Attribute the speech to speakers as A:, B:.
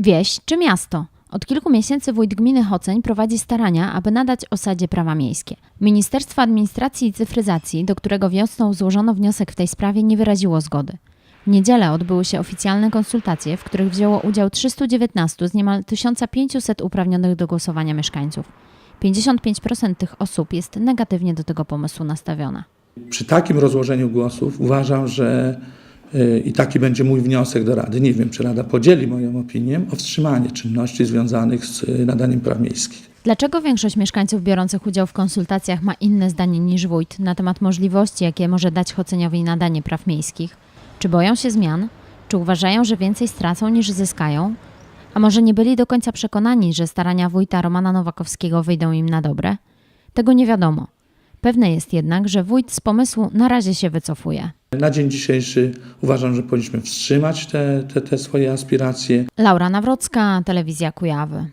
A: Wieś czy miasto? Od kilku miesięcy wójt gminy Hoceń prowadzi starania, aby nadać osadzie prawa miejskie. Ministerstwo Administracji i Cyfryzacji, do którego wiosną złożono wniosek w tej sprawie, nie wyraziło zgody. W niedzielę odbyły się oficjalne konsultacje, w których wzięło udział 319 z niemal 1500 uprawnionych do głosowania mieszkańców. 55% tych osób jest negatywnie do tego pomysłu nastawiona.
B: Przy takim rozłożeniu głosów uważam, że i taki będzie mój wniosek do Rady, nie wiem czy Rada podzieli moją opinię, o wstrzymanie czynności związanych z y, nadaniem praw miejskich.
A: Dlaczego większość mieszkańców biorących udział w konsultacjach ma inne zdanie niż wójt na temat możliwości, jakie może dać Choceniowi nadanie praw miejskich? Czy boją się zmian? Czy uważają, że więcej stracą niż zyskają? A może nie byli do końca przekonani, że starania wójta Romana Nowakowskiego wyjdą im na dobre? Tego nie wiadomo. Pewne jest jednak, że wójt z pomysłu na razie się wycofuje.
B: Na dzień dzisiejszy uważam, że powinniśmy wstrzymać te, te, te swoje aspiracje.
A: Laura Nawrocka, Telewizja Kujawy.